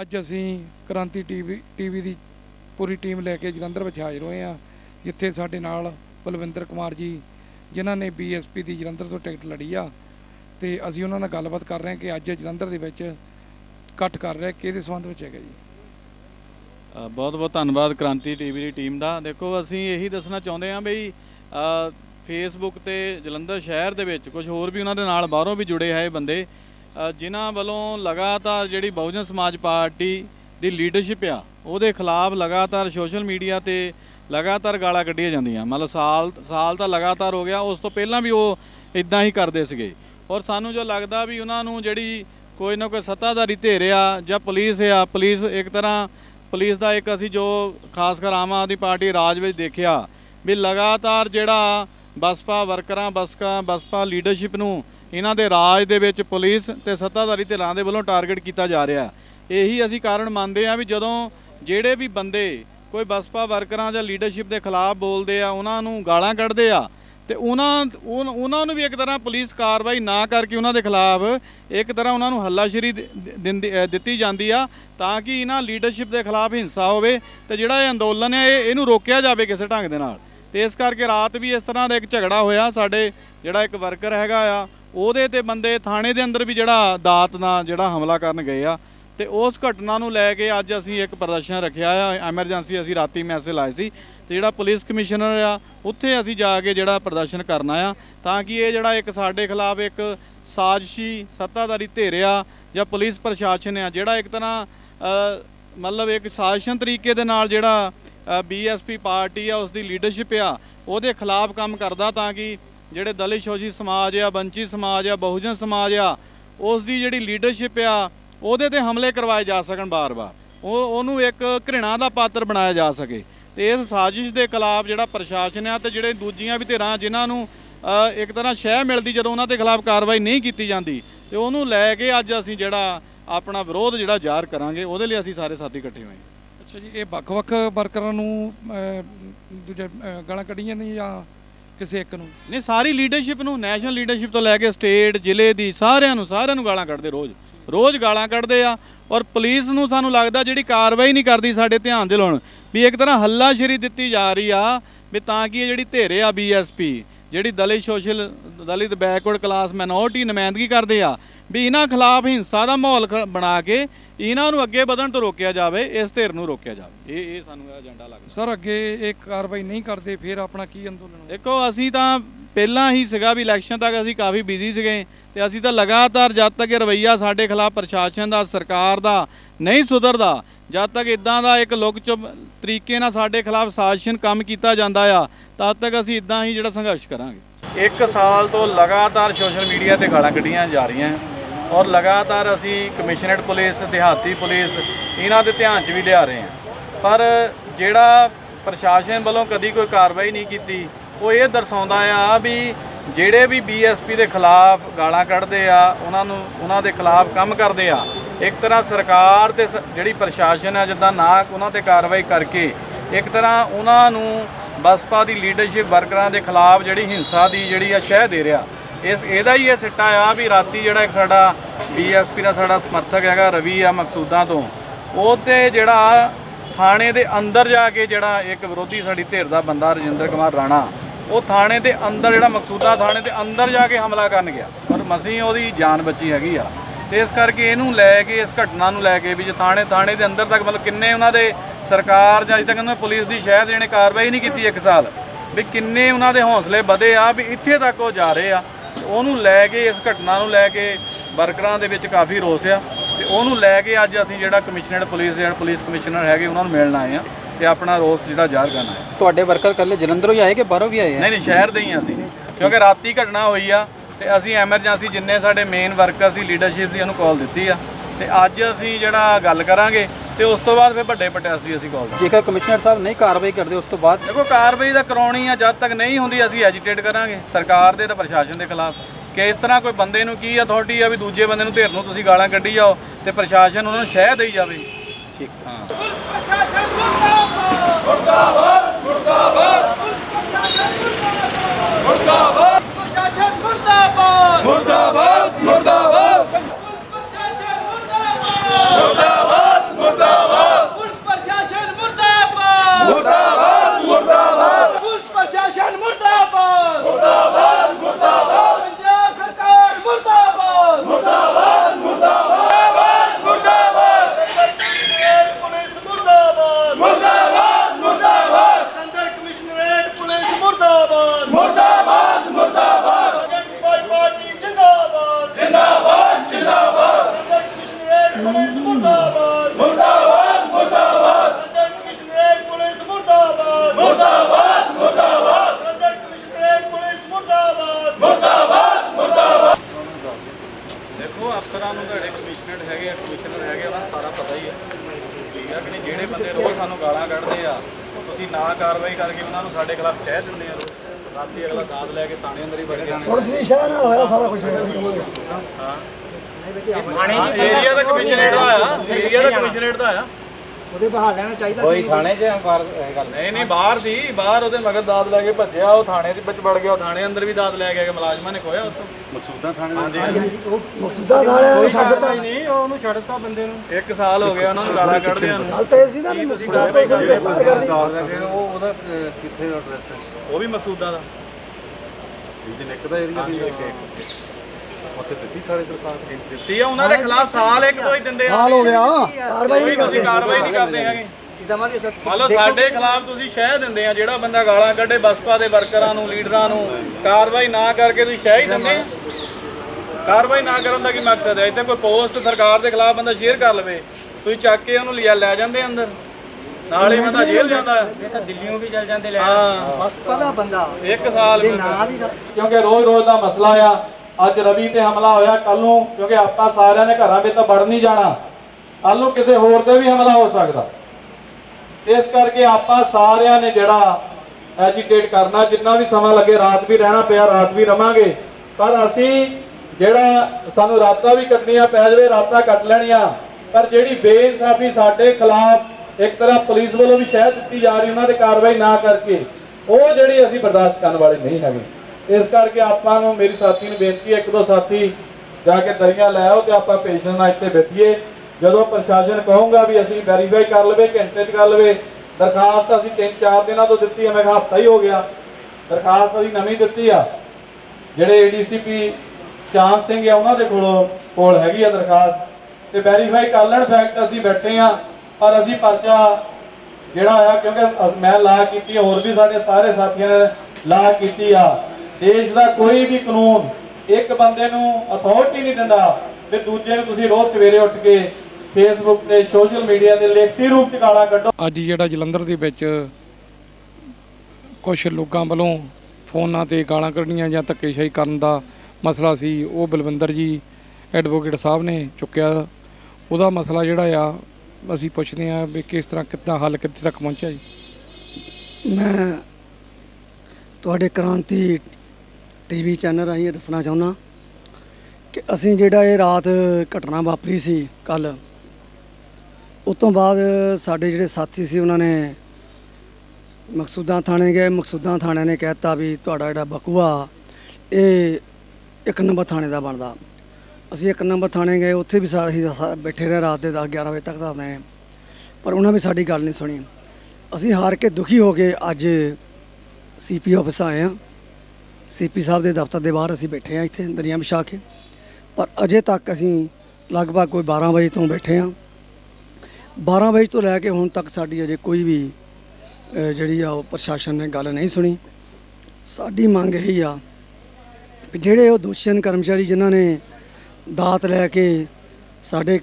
ਅੱਜ ਅਸੀਂ Kranti TV TV ਦੀ ਪੂਰੀ ਟੀਮ ਲੈ ਕੇ ਜਲੰਧਰ ਵਿੱਚ ਹਾਜ਼ਰ ਹੋਏ ਹਾਂ, ਜਿੱਥੇ ਸਾਡੇ ਨਾਲ ਬਲਵਿੰਦਰ ਕੁਮਾਰ ਜੀ, ਜਿਨ੍ਹਾਂ ਨੇ ਬੀਐਸਪੀ ਦੀ ਜਲੰਧਰ ਤੋਂ ਟਿਕਟ ਲੜੀ ਆ। ਤੇ ਅਸੀਂ ਉਹਨਾਂ ਨਾਲ ਗੱਲਬਾਤ ਕਰ ਰਹੇ ਹਾਂ ਕਿ ਅੱਜ ਜਲੰਧਰ ਦੇ ਵਿੱਚ ਇਕੱਠ ਕਰ ਰਿਹਾ, ਕਿਹਦੇ ਸੰਬੰਧ ਵਿੱਚ ਹੈਗਾ ਜੀ? ਬਹੁਤ ਬਹੁਤ ਧੰਨਵਾਦ ਕ੍ਰਾਂਤੀ ਟੀਵੀ ਦੀ ਟੀਮ ਦਾ। ਦੇਖੋ, ਅਸੀਂ ਇਹੀ ਦੱਸਣਾ ਚਾਹੁੰਦੇ ਹਾਂ ਬਈ ਫੇਸਬੁੱਕ ਤੇ ਜਲੰਧਰ ਸ਼ਹਿਰ ਦੇ ਵਿੱਚ ਕੁਝ ਹੋਰ ਵੀ ਉਹਨਾਂ ਦੇ ਨਾਲ ਬਾਹਰੋਂ ਵੀ ਜੁੜੇ ਹੈ ਬੰਦੇ ਜਿਨ੍ਹਾਂ ਵੱਲੋਂ ਲਗਾਤਾਰ ਜਿਹੜੀ ਬਹੁਜਨ ਸਮਾਜ ਪਾਰਟੀ ਦੀ ਲੀਡਰਸ਼ਿਪ ਆ, ਉਹਦੇ ਖਿਲਾਫ ਲਗਾਤਾਰ ਸੋਸ਼ਲ ਮੀਡੀਆ ਤੇ ਲਗਾਤਾਰ ਗਾਲਾਂ ਕੱਢੀਆਂ ਜਾਂਦੀਆਂ। ਮਤਲਬ ਸਾਲ ਸਾਲ ਤਾਂ ਲਗਾਤਾਰ ਹੋ ਗਿਆ, ਉਸ ਤੋਂ ਪਹਿਲਾਂ ਵੀ ਉਹ ਇਦਾਂ ਹੀ ਕਰਦੇ ਸੀਗੇ। ਔਰ ਸਾਨੂੰ ਜੋ ਲੱਗਦਾ ਵੀ ਉਹਨਾਂ ਨੂੰ ਜਿਹੜੀ ਕੋਈ ਨਾ ਕੋਈ ਸੱਤਾਧਾਰੀ ਧਿਰ ਆ ਜਾਂ ਪੁਲਿਸ ਆ, ਪੁਲਿਸ ਇੱਕ ਤਰ੍ਹਾਂ, ਪੁਲਿਸ ਦਾ ਇੱਕ ਅਸੀਂ ਜੋ ਖਾਸ ਕਰ ਆਮ ਆਦਮੀ ਪਾਰਟੀ ਰਾਜ ਵਿੱਚ ਦੇਖਿਆ, ਵੀ ਲਗਾਤਾਰ ਜਿਹੜਾ ਬਸਪਾ ਵਰਕਰਾਂ, ਬਸਕਾ, ਬਸਪਾ ਲੀਡਰਸ਼ਿਪ ਨੂੰ ਇਹਨਾਂ ਦੇ ਰਾਜ ਦੇ ਵਿੱਚ ਪੁਲਿਸ ਤੇ ਸੱਤਾਧਾਰੀ ਧਿਰਾਂ ਦੇ ਵੱਲੋਂ ਟਾਰਗੇਟ ਕੀਤਾ ਜਾ ਰਿਹਾ ਇਹੀ ਅਸੀਂ ਕਾਰਨ ਮੰਨਦੇ ਆ ਵੀ ਜਦੋਂ ਜਿਹੜੇ ਵੀ ਬੰਦੇ ਕੋਈ ਬਸਪਾ ਵਰਕਰਾਂ ਜਾਂ ਲੀਡਰਸ਼ਿਪ ਦੇ ਖਿਲਾਫ ਬੋਲਦੇ ਆ, ਉਹਨਾਂ ਨੂੰ ਗਾਲਾਂ ਕੱਢਦੇ ਆ ਤੇ ਉਹਨਾਂ ਉਹਨਾਂ ਨੂੰ ਵੀ ਇੱਕ ਤਰ੍ਹਾਂ ਪੁਲਿਸ ਕਾਰਵਾਈ ਨਾ ਕਰਕੇ ਉਹਨਾਂ ਦੇ ਖਿਲਾਫ ਇੱਕ ਤਰ੍ਹਾਂ ਉਹਨਾਂ ਨੂੰ ਹੱਲਾਸ਼ੇਰੀ ਦਿੰਦੀ- ਦਿੱਤੀ ਜਾਂਦੀ ਆ ਤਾਂ ਕਿ ਇਹਨਾਂ ਲੀਡਰਸ਼ਿਪ ਦੇ ਖਿਲਾਫ ਹਿੰਸਾ ਹੋਵੇ ਤੇ ਜਿਹੜਾ ਇਹ ਅੰਦੋਲਨ ਹੈ, ਇਹ, ਇਹਨੂੰ ਰੋਕਿਆ ਜਾਵੇ ਕਿਸੇ ਢੰਗ ਦੇ ਨਾਲ। ਤੇ ਇਸ ਕਰਕੇ ਰਾਤ ਵੀ ਇਸ ਤਰ੍ਹਾਂ ਦਾ ਇੱਕ ਝਗੜਾ ਹੋਇਆ। ਸਾਡੇ ਜਿਹੜਾ ਇੱਕ ਵਰਕਰ ਹੈਗਾ ਆ, ਉਹਦੇ ਤੇ ਬੰਦੇ ਥਾਣੇ ਦੇ ਅੰਦਰ ਵੀ ਜਿਹੜਾ ਦਾਤ ਨਾਲ ਜਿਹੜਾ ਹਮਲਾ ਕਰਨ ਗਏ ਆ। ਤੇ ਉਸ ਘਟਨਾ ਨੂੰ ਲੈ ਕੇ ਅੱਜ ਅਸੀਂ ਇੱਕ ਪ੍ਰਦਰਸ਼ਨ ਰੱਖਿਆ ਆ। ਐਮਰਜੈਂਸੀ ਅਸੀਂ ਰਾਤੀ ਮੈਸੇਜ ਲਾਏ ਸੀ ਤੇ ਜਿਹੜਾ ਪੁਲਿਸ ਕਮਿਸ਼ਨਰ ਆ, ਉੱਥੇ ਅਸੀਂ ਜਾ ਕੇ ਜਿਹੜਾ ਪ੍ਰਦਰਸ਼ਨ ਕਰਨਾ ਆ ਤਾਂ ਕਿ ਇਹ ਜਿਹੜਾ ਇੱਕ ਸਾਡੇ ਖਿਲਾਫ ਇੱਕ ਸਾਜ਼ਿਸ਼ੀ ਸੱਤਾਧਾਰੀ ਧੇਰਿਆ ਜਾਂ ਪੁਲਿਸ ਪ੍ਰਸ਼ਾਸਨ ਆ, ਜਿਹੜਾ ਇੱਕ ਤਰ੍ਹਾਂ ਮਤਲਬ ਇੱਕ ਸਾਜ਼ਿਸ਼ਨ ਤਰੀਕੇ ਦੇ ਨਾਲ ਜਿਹੜਾ ਬੀਐਸਪੀ ਪਾਰਟੀ ਆ ਉਸ ਦੀ ਲੀਡਰਸ਼ਿਪ ਆ, ਉਹਦੇ ਖਿਲਾਫ ਕੰਮ ਕਰਦਾ ਤਾਂ ਕਿ ਜਿਹੜੇ ਦਲਿਤ ਸ਼ੋਸ਼ੀ ਸਮਾਜ ਆ, ਬੰਚੀ ਸਮਾਜ ਆ, ਬਹੁਜਨ ਸਮਾਜ ਆ ਉਸ ਦੀ ਜਿਹੜੀ ਲੀਡਰਸ਼ਿਪ ਆ, ਉਹਦੇ ਤੇ ਹਮਲੇ ਕਰਵਾਏ ਜਾ ਸਕਣ ਬਾਰ-ਬਾਰ। ਉਹ, ਉਹਨੂੰ ਇੱਕ ਘ੍ਰਿਣਾ ਦਾ ਪਾਤਰ ਬਣਾਇਆ ਜਾ ਸਕੇ। ਤੇ ਇਸ ਸਾਜ਼ਿਸ਼ ਦੇ ਖਿਲਾਫ ਜਿਹੜਾ ਪ੍ਰਸ਼ਾਸਨ ਆ ਤੇ ਜਿਹੜੇ ਦੂਜੀਆਂ ਵੀ ਧਿਰਾਂ ਜਿਨ੍ਹਾਂ ਨੂੰ ਇੱਕ ਤਰ੍ਹਾਂ ਸ਼ਹਿ ਮਿਲਦੀ ਜਦੋਂ ਉਹਨਾਂ ਦੇ ਖਿਲਾਫ ਕਾਰਵਾਈ ਨਹੀਂ ਕੀਤੀ ਜਾਂਦੀ, ਤੇ ਉਹਨੂੰ ਲੈ ਕੇ ਅੱਜ ਅਸੀਂ ਜਿਹੜਾ ਆਪਣਾ ਵਿਰੋਧ ਜਿਹੜਾ ਜ਼ਾਹਰ ਕਰਾਂਗੇ, ਉਹਦੇ ਲਈ ਅਸੀਂ ਸਾਰੇ ਸਾਥੀ ਇਕੱਠੇ ਹੋਏ ਅੱਛਾ ਜੀ ਇਹ ਵੱਖ-ਵੱਖ ਵਰਕਰਾਂ ਨੂੰ ਅਹ, ਦੂਜੇ ਅਹ, ਗਾਲਾਂ ਕੱਢੀਆਂ ਨੇ ਜਾਂ ਕਿਸੇ ਇੱਕ ਨੂੰ? ਨਹੀਂ ਸਾਰੀ ਲੀਡਰਸ਼ਿਪ ਨੂੰ ਨੈਸ਼ਨਲ ਲੀਡਰਸ਼ਿਪ ਤੋਂ ਲੈ ਕੇ ਸਟੇਟ ਜ਼ਿਲ੍ਹੇ ਦੀ ਸਾਰਿਆਂ ਨੂੰ ਸਾਰਿਆਂ ਨੂੰ ਗਾਲਾਂ ਕੱਢਦੇ ਰੋਜ਼। ਰੋਜ਼ ਗਾਲਾਂ ਕੱਢਦੇ ਆ ਔਰ ਪੁਲਿਸ ਨੂੰ ਸਾਨੂੰ ਲੱਗਦਾ ਜਿਹੜੀ ਕਾਰਵਾਈ ਨਹੀਂ ਕਰਦੀ ਸਾਡੇ ਧਿਆਨ ਦੇ ਲਾਉਣ ਵੀ ਇੱਕ ਤਰ੍ਹਾਂ ਹੱਲਾਸ਼ੇਰੀ ਦਿੱਤੀ ਜਾ ਰਹੀ ਆ ਵੀ ਤਾਂ ਕਿ ਇਹ ਜਿਹੜੀ ਧੇਰੇ ਆ ਬੀਐਸਪੀ ਜਿਹੜੀ Dalit social Dalit backward class minority ਨੁਮਾਇੰਦਗੀ ਕਰਦੇ ਆ ਵੀ ਇਹਨਾਂ ਖਿਲਾਫ ਹਿੰਸਾ ਦਾ ਮਾਹੌਲ ਬਣਾ ਕੇ ਇਹਨਾਂ ਨੂੰ ਅੱਗੇ ਵਧਣ ਤੋਂ ਰੋਕਿਆ ਜਾਵੇ ਇਸ ਧਿਰ ਨੂੰ ਰੋਕਿਆ ਜਾਵੇ ਇਹ ਇਹ ਸਾਨੂੰ ਏਜੰਡਾ ਲੱਗਦਾ ਸਰ ਅੱਗੇ ਇਹ ਕਾਰਵਾਈ ਨਹੀਂ ਕਰਦੇ ਫਿਰ ਆਪਣਾ ਕੀ ਅੰਦੋਲਨ? ਦੇਖੋ ਅਸੀਂ ਤਾਂ ਪਹਿਲਾਂ ਹੀ ਸੀਗਾ ਵੀ ਇਲੈਕਸ਼ਨ ਤੱਕ ਅਸੀਂ ਕਾਫੀ ਬਿਜ਼ੀ ਸੀਗੇ ਤੇ ਅਸੀਂ ਤਾਂ ਲਗਾਤਾਰ ਜਦ ਤੱਕ ਇਹ ਰਵਈਆ ਸਾਡੇ ਖਿਲਾਫ ਪ੍ਰਸ਼ਾਸਨ ਦਾ ਸਰਕਾਰ ਦਾ ਨਹੀਂ ਸੁਧਰਦਾ ਜਦ ਤੱਕ ਇਦਾਂ ਦਾ ਇੱਕ ਲੁੱਕ ਚੁਪ ਤਰੀਕੇ ਨਾਲ ਸਾਡੇ ਖਿਲਾਫ ਸਾਜ਼ਿਸ਼ਨ ਕੰਮ ਕੀਤਾ ਜਾਂਦਾ ਆ, ਤਦ ਤੱਕ ਅਸੀਂ ਇਦਾਂ ਹੀ ਜਿਹੜਾ ਸੰਘਰਸ਼ ਕਰਾਂਗੇ। ਇੱਕ ਸਾਲ ਤੋਂ ਲਗਾਤਾਰ ਸੋਸ਼ਲ ਮੀਡੀਆ ਤੇ ਗਾਲਾਂ ਕੱਢੀਆਂ ਜਾ ਰਹੀਆਂ ਔਰ ਲਗਾਤਾਰ ਅਸੀਂ ਕਮਿਸ਼ਨਰੇਟ ਪੁਲਿਸ, ਦਿਹਾਤੀ ਪੁਲਿਸ, ਇਹਨਾਂ ਦੇ ਧਿਆਨ 'ਚ ਵੀ ਲਿਆ ਰਹੇ ਹਾਂ। ਪਰ ਜਿਹੜਾ ਪ੍ਰਸ਼ਾਸਨ ਵੱਲੋਂ ਕਦੀ ਕੋਈ ਕਾਰਵਾਈ ਨਹੀਂ ਕੀਤੀ, ਉਹ ਇਹ ਦਰਸਾਉਂਦਾ ਆ ਵੀ ਜਿਹੜੇ ਵੀ ਬੀਐਸਪੀ ਦੇ ਖਿਲਾਫ ਗਾਲਾਂ ਕੱਢਦੇ ਆ, ਉਹਨਾਂ ਨੂੰ, ਉਹਨਾਂ ਦੇ ਖਿਲਾਫ ਕੰਮ ਕਰਦੇ ਆ ਇੱਕ ਤਰ੍ਹਾਂ ਸਰਕਾਰ ਤੇ ਸ- ਜਿਹੜੀ ਪ੍ਰਸ਼ਾਸਨ ਆ, ਜਿੱਦਾਂ ਨਾ ਉਹਨਾਂ ਤੇ ਕਾਰਵਾਈ ਕਰਕੇ, ਇੱਕ ਤਰ੍ਹਾਂ ਉਹਨਾਂ ਨੂੰ ਬਸਪਾ ਦੀ ਲੀਡਰਸ਼ਿਪ ਵਰਕਰਾਂ ਦੇ ਖਿਲਾਫ ਜਿਹੜੀ ਹਿੰਸਾ ਦੀ ਜਿਹੜੀ ਆ ਸ਼ਹਿ ਦੇ ਰਿਹਾ। ਇਸ ਇਹਦਾ ਹੀ ਇਹ ਸਿੱਟਾ ਆ ਵੀ ਰਾਤੀ ਜਿਹੜਾ ਇੱਕ ਸਾਡਾ ਬੀਐਸਪੀ ਦਾ ਸਾਡਾ ਸਮਰਥਕ ਹੈਗਾ ਰਵੀ ਆ ਮਕਸੂਦਾਂ ਤੋਂ, ਉਹ ਤੇ ਜਿਹੜਾ ਥਾਣੇ ਦੇ ਅੰਦਰ ਜਾ ਕੇ ਜਿਹੜਾ ਇੱਕ ਵਿਰੋਧੀ ਸਾਡੀ ਧਿਰ ਦਾ ਬੰਦਾ ਰਜਿੰਦਰ ਕੁਮਾਰ ਰਾਣਾ, ਉਹ ਥਾਣੇ ਦੇ ਅੰਦਰ ਜਿਹੜਾ ਮਕਸੂਦਾ ਥਾਣੇ ਦੇ ਅੰਦਰ ਜਾ ਕੇ ਹਮਲਾ ਕਰਨ ਗਿਆ। ਪਰ ਮਸੀਂ ਉਹਦੀ ਜਾਨ ਬਚੀ ਹੈਗੀ ਆ। ਤੇ ਇਸ ਕਰਕੇ ਇਹਨੂੰ ਲੈ ਕੇ ਇਸ ਘਟਨਾ ਨੂੰ ਲੈ ਕੇ ਵੀ ਜੇ ਥਾਣੇ ਥਾਣੇ ਦੇ ਅੰਦਰ ਤੱਕ ਮਤਲਬ ਕਿੰਨੇ ਉਹਨਾਂ ਦੇ ਸਰਕਾਰ ਜਾਂ ਅਜੇ ਤੱਕ ਉਹਨਾਂ ਪੁਲਿਸ ਦੀ ਸ਼ਾਇਦ ਇਹਨੇ ਕਾਰਵਾਈ ਨਹੀਂ ਕੀਤੀ ਇੱਕ ਸਾਲ ਵੀ ਕਿੰਨੇ ਉਹਨਾਂ ਦੇ ਹੌਸਲੇ ਵਧੇ ਆ ਵੀ ਇੱਥੇ ਤੱਕ ਉਹ ਜਾ ਰਹੇ ਆ। ਉਹਨੂੰ ਲੈ ਕੇ ਇਸ ਘਟਨਾ ਨੂੰ ਲੈ ਕੇ ਵਰਕਰਾਂ ਦੇ ਵਿੱਚ ਕਾਫੀ ਰੋਸ ਆ। ਤੇ ਉਹਨੂੰ ਲੈ ਕੇ ਅੱਜ ਅਸੀਂ ਜਿਹੜਾ ਕਮਿਸ਼ਨਰਡ ਪੁਲਿਸ ਜਿਹੜਾ ਪੁਲਿਸ ਕਮਿਸ਼ਨਰ ਹੈਗੇ ਉਹਨਾਂ ਨੂੰ ਮਿਲਣ ਆਏ ਆ ਤੇ ਆਪਣਾ ਰੋਸ ਜਿਹੜਾ ਜ਼ਾਹਰ ਕਰਨਾ ਹੈ ਤੁਹਾਡੇ ਵਰਕਰ ਕੱਲੇ ਜਲੰਧਰੋਂ ਹੀ ਆਏ ਕਿ ਬਾਹਰੋਂ ਵੀ ਆਏ ਆ? ਨਹੀਂ ਨਹੀਂ ਸ਼ਹਿਰ ਦੇ ਹੀ ਹਾਂ ਅਸੀਂ। ਕਿਉਂਕਿ ਰਾਤੀ ਘਟਨਾ ਹੋਈ ਆ ਤੇ ਅਸੀਂ ਐਮਰਜੈਂਸੀ ਜਿੰਨੇ ਸਾਡੇ ਮੇਨ ਵਰਕਰ ਸੀ ਲੀਡਰਸ਼ਿਪ ਸੀ ਉਹਨੂੰ ਕਾਲ ਦਿੱਤੀ ਆ। ਤੇ ਅੱਜ ਅਸੀਂ ਜਿਹੜਾ ਗੱਲ ਕਰਾਂਗੇ ਤੇ ਉਸ ਤੋਂ ਬਾਅਦ ਫਿਰ ਵੱਡੇ ਪ੍ਰੋਟੈਸਟ ਦੀ ਅਸੀਂ ਕਾਲ ਜੇਕਰ ਕਮਿਸ਼ਨਰ ਸਾਹਿਬ ਨਹੀਂ ਕਾਰਵਾਈ ਕਰਦੇ ਉਸ ਤੋਂ ਬਾਅਦ? ਦੇਖੋ ਕਾਰਵਾਈ ਤਾਂ ਕਰਾਉਣੀ ਆ ਜਦ ਤੱਕ ਨਹੀਂ ਹੁੰਦੀ ਅਸੀਂ ਐਜੀਟੇਟ ਕਰਾਂਗੇ। ਸਰਕਾਰ ਦੇ ਤੇ ਪ੍ਰਸ਼ਾਸਨ ਦੇ ਖਿਲਾਫ। ਕਿ ਇਸ ਤਰ੍ਹਾਂ ਕੋਈ ਬੰਦੇ ਨੂੰ ਕੀ ਅਥਾਰਟੀ ਆ ਵੀ ਦੂਜੇ ਬੰਦੇ ਨੂੰ ਧਿਰ ਨੂੰ ਤੁਸੀਂ ਗਾਲਾਂ ਕੱਢੀ ਜਾਓ ਤੇ ਪ੍ਰਸ਼ਾਸਨ ਉਹਨਾਂ ਨੂੰ ਸ਼ਹਿ ਦੇਈ ਜਾਵੇ। ਠੀਕ। ਹਾਂ। ਪ੍ਰਸ਼ਾਸਨ ਮੁਰਦਾਬਾਦ! ਮੁਰਦਾਬਾਦ! ਮੁਰਦਾਬਾਦ ਪ੍ਰਸ਼ਾਸਨ ਮੁਰਦਾਬਾਦ ਮੁਰਦਾਬਾਦ ਮੁਰਦਾਬਾਦ ਮੁਰਦਾਬਾਦ ਪੁਲਿਸ ਪ੍ਰਸ਼ਾਸਨ ਮੁਰਦਾਬਾਦ ਮੁਰਦਾਬਾਦ ਮੁਰਦਾਬਾਦ ਪੰਜਾਬ ਸਰਕਾਰ ਮੁਰਦਾਬਾਦ ਮੁਰਦਾਬਾਦ ਮੁਰਦਾਬਾਦ ਮੁਰਦਾਬਾਦ ਪੁਲਿਸ ਮੁਰਦਾਬਾਦ ਮੁਰਦਾਬਾਦ ਮੁਰਦਾਬਾਦ ਅੰਦਰ ਕਮਿਸ਼ਨਰੇਟ ਪੁਲਿਸ ਮੁਰਦਾਬਾਦ ਮੁਰਦਾਬਾਦ ਮੁਰਦਾਬਾਦ ਅਗੇਂਸਟ ਬਾਈ ਪਾਰਟੀ ਜਿੰਦਾਬਾਦ ਜਿੰਦਾਬਾਦ ਜਿੰਦਾਬਾਦ ਅੰਦਰ ਕਮਿਸ਼ਨਰੇਟ ਪੁਲਿਸ ਮੁਰਦਾਬਾਦ ਮੁਰਦਾਬਾਦ ਮੁਰਦਾਬਾਦ ਅੰਦਰ ਕਮਿਸ਼ਨਰੇਟ ਪੁਲਿਸ ਮੁਰਦਾਬਾਦ ਮੁਰਦਾਬਾਦ ਮੁਰਦਾਬਾਦ ਅੰਦਰ ਕਮਿਸ਼ਨਰੇਟ ਪੁਲਿਸ ਮੁਰਦਾਬਾਦ ਮੁਰਦਾਬਾਦ ਮੁਰਦਾਬਾਦ ਦੇਖੋ ਅਫਸਰਾਂ ਨੂੰ ਕਮਿਸ਼ਨਰ ਹੈਗੇ ਆ ਕਮਿਸ਼ਨਰ ਹੈਗੇ ਉਹਨਾਂ ਨੂੰ ਸਾਰਾ ਪਤਾ ਹੀ ਹੈ ਠੀਕ ਆ ਕਿ ਨਹੀਂ? ਜਿਹੜੇ ਬੰਦੇ ਰੋਜ਼ ਸਾਨੂੰ ਗਾਲਾਂ ਕੱਢਦੇ ਆ ਤੁਸੀਂ ਨਾ ਕਾਰਵਾਈ ਕਰਕੇ ਉਹਨਾਂ ਨੂੰ ਸਾਡੇ ਖਿਲਾਫ ਕਹਿ ਦਿੰਦੇ ਆ ਰਾਤੀ ਅਗਲਾ ਦਾਦ ਲੈ ਕੇ ਥਾਣੇ ਅੰਦਰ ਹੀ ਵੜ ਜਾਣੇ ਹੁਣ ਜੀ ਸ਼ਹਿਰ ਨਾਲ ਹੋਇਆ ਸਾਰਾ ਕੁਝ ਏਰੀਆ ਦਾ ਕਮਿਸ਼ਨਰੇਟ ਦਾ ਆਇਆ ਏਰੀਆ ਦਾ ਕਮਿਸ਼ਨਰੇਟ ਦਾ ਆਇਆ। ਉਹਦੇ ਬਹਾਲ ਲੈਣਾ ਚਾਹੀਦਾ ਕੋਈ ਥਾਣੇ 'ਚ ਬਾਹਰ ਇਹ ਗੱਲ ਨਹੀਂ। ਨਹੀਂ ਬਾਹਰ ਸੀ। ਬਾਹਰ ਉਹਦੇ ਮਗਰ ਦਾਦ ਲੈ ਕੇ ਭੱਜਿਆ। ਉਹ ਥਾਣੇ ਦੇ ਵਿੱਚ ਵੜ ਗਿਆ। ਉਹ ਥਾਣੇ ਅੰਦਰ ਵੀ ਦਾਦ ਲੈ ਕੇ ਗਿਆ ਮੁਲਾਜ਼ਮਾਂ ਨੇ ਖੋਇਆ ਉੱਥੋਂ। ਮਕਸੂਦਾਂ ਥਾਣੇ ਹਾਂਜੀ ਹਾਂਜੀ ਉਹ ਮਕਸੂਦਾ ਥਾਣੇ ਨੂੰ ਛੱਡ ਦਿੱਤਾ। ਨਹੀਂ। ਉਹਨੂੰ ਛੱਡਤਾ ਬੰਦੇ ਨੂੰ। ਇੱਕ ਸਾਲ ਹੋ ਗਿਆ ਉਹਨਾਂ ਨੂੰ ਗਾਲਾਂ ਕੱਢਦਿਆਂ ਨੂੰ। ਗੱਲ ਤਾਂ ਇਹ ਸੀ ਨਾ ਵੀ ਮਕਸੂਦਾ ਤੋਂ ਗ੍ਰਿਫਤਾਰ ਕਰ ਲਈ। ਉਹ ਉਹਦਾ ਕਿੱਥੇ ਐਡਰੈਸ ਹੈ? ਉਹ ਵੀ ਮਕਸੂਦਾਂ ਦਾ। ਜੀ ਨਿਕਦਾ ਏਰੀਆ ਦੀ ਉੱਥੇ ਦਿੱਤੀ ਥਾਣੇ ਸਰਕਾਰ ਦਿੱਤੀ ਆ ਉਹਨਾਂ ਦੇ ਖਿਲਾਫ ਸਾਲ ਇੱਕ ਤੋਂ ਹੀ ਦਿੰਦੇ ਆ। ਹਾਲ ਹੋ ਗਿਆ। ਕਾਰਵਾਈ ਨਹੀਂ ਕਰਦੇ। ਕਾਰਵਾਈ ਨਹੀਂ ਕਰਦੇ ਹੈਗੇ। ਮੰਨ ਲਓ ਸਾਡੇ ਖਿਲਾਫ ਤੁਸੀਂ ਸ਼ਹਿ ਦਿੰਦੇ ਆ ਜਿਹੜਾ ਬੰਦਾ ਗਾਲਾਂ ਕੱਢੇ ਬਸਪਾ ਦੇ ਵਰਕਰਾਂ ਨੂੰ ਲੀਡਰਾਂ ਨੂੰ ਕਾਰਵਾਈ ਨਾ ਕਰਕੇ ਤੁਸੀਂ ਸ਼ਹਿ ਹੀ ਦਿੰਦੇ ਆ। ਕਾਰਵਾਈ ਨਾ ਕਰਨ ਦਾ ਕੀ ਮਕਸਦ ਹੈ? ਇੱਥੇ ਕੋਈ ਪੋਸਟ ਸਰਕਾਰ ਦੇ ਖਿਲਾਫ ਬੰਦਾ ਸ਼ੇਅਰ ਕਰ ਲਵੇ। ਤੁਸੀਂ ਚੱਕ ਕੇ ਉਹਨੂੰ ਲਿਆ ਲੈ ਜਾਂਦੇ ਅੰਦਰ। ਨਾਲ ਹੀ ਬੰਦਾ ਜੇਲ੍ਹ ਜਾਂਦਾ। ਹੈ ਇਹ ਤਾਂ ਦਿੱਲੀੋਂ ਵੀ ਚੱਲ ਜਾਂਦੇ ਲੈ ਹਾਂ। ਬਸਪਾ ਦਾ ਬੰਦਾ। ਇੱਕ ਸਾਲ ਕਿਉਂਕਿ ਰੋਜ਼-ਰੋਜ਼ ਦਾ ਮਸਲਾ ਆ। ਅੱਜ ਰਵੀ ਤੇ ਹਮਲਾ ਹੋਇਆ ਕੱਲ ਨੂੰ, ਕਿਉਂਕਿ ਆਪਾਂ ਸਾਰਿਆਂ ਨੇ ਘਰਾਂ ਵਿੱਚ ਤਾਂ ਵੜ ਨਹੀਂ ਜਾਣਾ। ਕੱਲ ਨੂੰ ਕਿਸੇ ਹੋਰ ਤੇ ਵੀ ਹਮਲਾ ਹੋ ਸਕਦਾ। ਇਸ ਕਰਕੇ ਆਪਾਂ ਸਾਰਿਆਂ ਨੇ ਜਿਹੜਾ ਐਜੀਟੇਟ ਕਰਨਾ, ਜਿੰਨਾ ਵੀ ਸਮਾਂ ਲੱਗੇ, ਰਾਤ ਵੀ ਰਹਿਣਾ ਪਿਆ, ਰਾਤ ਵੀ ਰਵਾਂਗੇ। ਪਰ ਅਸੀਂ ਜਿਹੜਾ ਸਾਨੂੰ ਰਾਤਾਂ ਵੀ ਕੱਟਣੀਆਂ ਪੈ ਜਾਵੇ, ਰਾਤਾਂ ਕੱਟ ਲੈਣੀਆਂ। ਪਰ ਜਿਹੜੀ ਬੇਇਨਸਾਫੀ ਸਾਡੇ ਖਿਲਾਫ ਇੱਕ ਤਰ੍ਹਾਂ ਪੁਲਿਸ ਵੱਲੋਂ ਵੀ ਸ਼ਹਿ ਦਿੱਤੀ ਜਾ ਰਹੀ, ਉਹਨਾਂ ਤੇ ਕਾਰਵਾਈ ਨਾ ਕਰਕੇ, ਉਹ ਜਿਹੜੀ ਅਸੀਂ ਬਰਦਾਸ਼ਤ ਕਰਨ ਵਾਲੇ ਨਹੀਂ ਹੈਗੇ। ਇਸ ਕਰਕੇ ਆਪਾਂ ਨੂੰ ਮੇਰੀ ਸਾਥੀ ਨੂੰ ਬੇਨਤੀ ਹੈ, ਇੱਕ ਦੋ ਸਾਥੀ ਜਾ ਕੇ ਦਰੀਆਂ ਲੈ ਆਓ ਤੇ ਆਪਾਂ ਪੇਸ਼ੈਂਟ ਨਾਲ ਇੱਥੇ ਬੈਠੀਏ। ਜਦੋਂ ਪ੍ਰਸ਼ਾਸਨ ਕਹੂੰਗਾ ਵੀ ਅਸੀਂ ਵੈਰੀਫਾਈ ਕਰ ਲਵੇ, ਘੰਟੇ 'ਚ ਕਰ ਲਵੇ, ਦਰਖਾਸਤ ਅਸੀਂ ਤਿੰਨ ਚਾਰ ਦਿਨਾਂ ਤੋਂ ਦਿੱਤੀ ਹੈ, ਮੈਂ ਕਿਹਾ ਹਫਤਾ ਹੀ ਹੋ ਗਿਆ। ਦਰਖਾਸਤ ਅਸੀਂ ਨਵੀਂ ਦਿੱਤੀ ਆ। ਜਿਹੜੇ ਏਡੀਸੀਪੀ ਚਾਂਦ ਸਿੰਘ ਆ, ਉਹਨਾਂ ਦੇ ਕੋਲੋਂ ਕੋਲ ਹੈਗੀ ਆ ਦਰਖਾਸਤ। ਤੇ ਵੈਰੀਫਾਈ ਕਰ ਲੈਣ ਫੈਕਟ ਅਸੀਂ ਬੈਠੇ ਆ, ਪਰ ਅਸੀਂ ਪਰਚਾ ਜਿਹੜਾ ਆ, ਕਿਉਂਕਿ ਮੈਂ ਲਾ ਕੀਤੀ ਹੋਰ ਵੀ ਸਾਡੇ ਸਾਰੇ ਸਾਥੀਆਂ ਨੇ ਲਾ ਕੀਤੀ ਆ। ਦੇਸ਼ ਦਾ ਕੋਈ ਵੀ ਕਾਨੂੰਨ ਇੱਕ ਬੰਦੇ ਨੂੰ ਅਥਾਰਟੀ ਨਹੀਂ ਦਿੰਦਾ ਤੇ ਦੂਜੇ ਨੂੰ ਤੁਸੀਂ ਰੋਜ਼ ਸਵੇਰੇ ਉੱਠ ਕੇ ਫੇਸਬੁੱਕ ਤੇ ਸੋਸ਼ਲ ਮੀਡੀਆ ਦੇ ਲਿਖਤੀ ਰੂਪ ਚ ਗਾਲਾਂ ਕੱਢੋ। ਅੱਜ ਜਿਹੜਾ ਜਲੰਧਰ ਦੇ ਵਿੱਚ ਕੁਝ ਲੋਕਾਂ ਵੱਲੋਂ ਫੋਨਾਂ ਤੇ ਗਾਲਾਂ ਕੱਢਣੀਆਂ ਜਾਂ ਧੱਕੇਸ਼ਾਹੀ ਕਰਨ ਦਾ ਮਸਲਾ ਸੀ ਉਹ ਬਲਵਿੰਦਰ ਜੀ ਐਡਵੋਕੇਟ ਸਾਹਿਬ ਨੇ ਚੁੱਕਿਆ। ਉਹਦਾ ਮਸਲਾ ਜਿਹੜਾ ਆ ਅਸੀਂ ਪੁੱਛਦੇ ਆ ਵੀ ਕਿਸ ਤਰ੍ਹਾਂ ਕਿੱਦਾਂ ਹੱਲ ਕਿੱਥੇ ਤੱਕ ਪਹੁੰਚਿਆ ਜੀ? ਮੈਂ ਤੁਹਾਡੇ ਕ੍ਰਾਂਤੀ ਟੀਵੀ ਚੈਨਲ ਰਾਹੀਂ ਇਹ ਦੱਸਣਾ ਚਾਹੁੰਦਾ ਕਿ ਅਸੀਂ ਜਿਹੜਾ ਇਹ ਰਾਤ ਘਟਨਾ ਵਾਪਰੀ ਸੀ ਕੱਲ, ਉਸ ਤੋਂ ਬਾਅਦ ਸਾਡੇ ਜਿਹੜੇ ਸਾਥੀ ਸੀ ਉਹਨਾਂ ਨੇ ਮਕਸੂਦਾਂ ਥਾਣੇ ਗਏ। ਮਕਸੂਦਾਂ ਥਾਣੇ ਨੇ ਕਹਿਤਾ ਵੀ ਤੁਹਾਡਾ ਜਿਹੜਾ ਬਕੂਆ, ਇਹ ਇੱਕ ਨੰਬਰ ਥਾਣੇ ਦਾ ਬਣਦਾ। ਅਸੀਂ ਇੱਕ ਨੰਬਰ ਥਾਣੇ ਗਏ। ਉੱਥੇ ਵੀ ਸਾਰੇ ਅਸੀਂ ਸਾ- ਬੈਠੇ ਰਹੇ ਰਾਤ ਦੇ 10 11 ਵਜੇ ਤੱਕ ਦੱਸਦੇ ਨੇ ਪਰ ਉਹਨਾਂ ਵੀ ਸਾਡੀ ਗੱਲ ਨਹੀਂ ਸੁਣੀ। ਅਸੀਂ ਹਾਰ ਕੇ ਦੁਖੀ ਹੋ ਕੇ ਅੱਜ ਸੀਪੀ ਆਫਿਸ ਆਏ ਹਾਂ। ਸੀਪੀ ਸਾਹਿਬ ਦੇ ਦਫ਼ਤਰ ਦੇ ਬਾਹਰ ਅਸੀਂ ਬੈਠੇ ਆ ਇੱਥੇ ਦਰੀਆਂ ਵਿਛਾ ਕੇ। ਪਰ ਅਜੇ ਤੱਕ ਅਸੀਂ ਲਗਭਗ ਕੋਈ 12 ਵਜੇ ਤੋਂ ਬੈਠੇ ਆ 12 ਵਜੇ ਤੋਂ ਲੈ ਕੇ ਹੁਣ ਤੱਕ ਸਾਡੀ ਅਜੇ ਕੋਈ ਵੀ ਜਿਹੜੀ ਆ ਉਹ ਪ੍ਰਸ਼ਾਸਨ ਨੇ ਗੱਲ ਨਹੀਂ ਸੁਣੀ। ਸਾਡੀ ਮੰਗ ਇਹੀ ਆ ਕਿ ਜਿਹੜੇ ਉਹ ਦੋਸ਼ੀਨ ਕਰਮਚਾਰੀ ਜਿਨ੍ਹਾਂ ਨੇ ਦਾਤ ਲੈ ਕੇ ਸਾਡੇ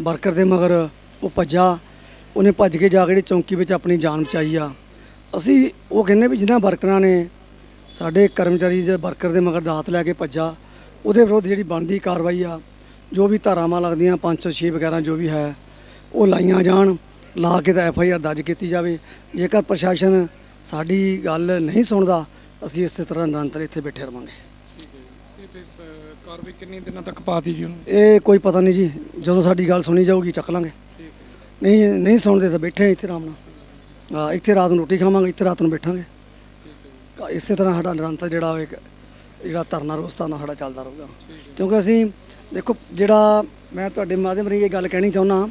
ਵਰਕਰ ਦੇ ਮਗਰ ਉਹ ਭੱਜਾ, ਉਹਨੇ ਭੱਜ ਕੇ ਜਾ ਕੇ ਜਿਹੜੀ ਚੌਂਕੀ ਵਿੱਚ ਆਪਣੀ ਜਾਨ ਬਚਾਈ ਆ। ਅਸੀਂ ਉਹ ਕਹਿੰਦੇ ਵੀ ਜਿਨ੍ਹਾਂ ਵਰਕਰਾਂ ਨੇ ਸਾਡੇ ਕਰਮਚਾਰੀ ਦੇ ਵਰਕਰ ਦੇ ਮਗਰ ਦਾਤ ਲੈ ਕੇ ਭੱਜਾ। ਉਹਦੇ ਵਿਰੁੱਧ ਜਿਹੜੀ ਬਣਦੀ ਕਾਰਵਾਈ ਆ ਜੋ ਵੀ ਧਾਰਾਵਾਂ ਲੱਗਦੀਆਂ 506 ਵਗੈਰਾ ਜੋ ਵੀ ਹੈ ਉਹ ਲਾਈਆਂ ਜਾਣ ਲਾ ਕੇ ਤਾਂ ਐਫ ਆਈ ਆਰ ਦਰਜ ਕੀਤੀ ਜਾਵੇ। ਜੇਕਰ ਪ੍ਰਸ਼ਾਸਨ ਸਾਡੀ ਗੱਲ ਨਹੀਂ ਸੁਣਦਾ ਅਸੀਂ ਇਸੇ ਤਰ੍ਹਾਂ ਨਿਰੰਤਰ ਇੱਥੇ ਬੈਠੇ ਰਵਾਂਗੇ। ਕਾਰਵਾਈ ਕਿੰਨੇ ਦਿਨਾਂ ਤੱਕ ਪਾਤੀ ਜੀ ਉਹਨੂੰ? ਇਹ ਕੋਈ ਪਤਾ ਨਹੀਂ ਜੀ। ਜਦੋਂ ਸਾਡੀ ਗੱਲ ਸੁਣੀ ਜਾਊਗੀ ਚੱਕ ਲਾਂਗੇ। ਨਹੀਂ ਨਹੀਂ ਸੁਣਦੇ ਤਾਂ ਬੈਠੇ ਇੱਥੇ ਆਰਾਮ ਨਾਲ। ਹਾਂ ਇੱਥੇ ਰਾਤ ਨੂੰ ਰੋਟੀ ਖਾਵਾਂਗੇ ਇੱਥੇ ਰਾਤ ਨੂੰ ਬੈਠਾਂਗੇ। ਇਸੇ ਤਰ੍ਹਾਂ ਸਾਡਾ ਨਿਰੰਤਰ ਜਿਹੜਾ ਇੱਕ ਜਿਹੜਾ ਧਰਨਾ ਰੋਸਤਾਨਾ ਸਾਡਾ ਚੱਲਦਾ ਰਹੂਗਾ। ਕਿਉਂਕਿ ਅਸੀਂ ਦੇਖੋ ਜਿਹੜਾ ਮੈਂ ਤੁਹਾਡੇ ਮਾਧਿਅਮ ਰਾਹੀਂ ਇਹ ਗੱਲ ਕਹਿਣੀ ਚਾਹੁੰਦਾ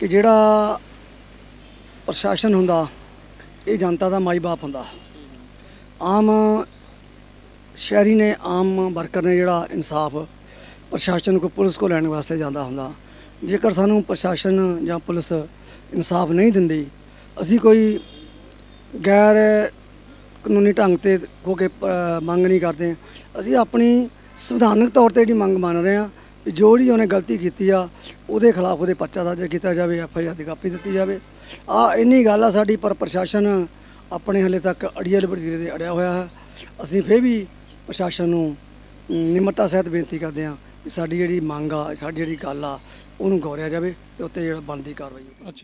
ਕਿ ਜਿਹੜਾ ਪ੍ਰਸ਼ਾਸਨ ਹੁੰਦਾ ਇਹ ਜਨਤਾ ਦਾ ਮਾਈ ਬਾਪ ਹੁੰਦਾ। ਆਮ ਸ਼ਹਿਰੀ ਨੇ ਆਮ ਵਰਕਰ ਨੇ ਜਿਹੜਾ ਇਨਸਾਫ ਪ੍ਰਸ਼ਾਸਨ ਕੋ ਪੁਲਿਸ ਕੋ ਲੈਣ ਵਾਸਤੇ ਜਾਂਦਾ ਹੁੰਦਾ। ਜੇਕਰ ਸਾਨੂੰ ਪ੍ਰਸ਼ਾਸਨ ਜਾਂ ਪੁਲਿਸ ਇਨਸਾਫ ਨਹੀਂ ਦਿੰਦੀ ਅਸੀਂ ਕੋਈ ਗੈਰ ਕਾਨੂੰਨੀ ਢੰਗ ਤੇ ਹੋ ਕੇ ਅ, ਮੰਗ ਨਹੀਂ ਕਰਦੇ। ਅਸੀਂ ਆਪਣੀ ਸੰਵਿਧਾਨਕ ਤੌਰ ਤੇ ਜਿਹੜੀ ਮੰਗ ਮੰਨ ਰਹੇ ਹਾਂ ਵੀ ਜੋ ਜਿਹੜੀ ਉਹਨੇ ਗਲਤੀ ਕੀਤੀ ਆ ਉਹਦੇ ਖਿਲਾਫ ਉਹਦੇ ਪਰਚਾ ਦਰਜ ਕੀਤਾ ਜਾਵੇ ਐਫ ਆਈ ਆਰ ਦੀ ਕਾਪੀ ਦਿੱਤੀ ਜਾਵੇ। ਆ ਇੰਨੀ ਗੱਲ ਆ ਸਾਡੀ ਪਰ ਪ੍ਰਸ਼ਾਸਨ ਆਪਣੇ ਹਲੇ ਤੱਕ ਅੜੀਅਲ ਵਜ਼ੀਰੇ ਦੇ ਅੜਿਆ ਹੋਇਆ ਹੈ। ਅਸੀਂ ਫੇਰ ਵੀ ਪ੍ਰਸ਼ਾਸਨ ਨੂੰ ਅਮ, ਨਿਮਰਤਾ ਸਹਿਤ ਬੇਨਤੀ ਕਰਦੇ ਹਾਂ ਵੀ ਸਾਡੀ ਜਿਹੜੀ ਮੰਗ ਆ ਸਾਡੀ ਜਿਹੜੀ ਗੱਲ ਆ ਉਹਨੂੰ ਗੌਰਿਆ ਜਾਵੇ ਤੇ ਉੱਤੇ ਜਿਹੜਾ ਬਣਦੀ ਕਾਰਵਾਈ ਹੋਵੇ। ਅੱਛਾ।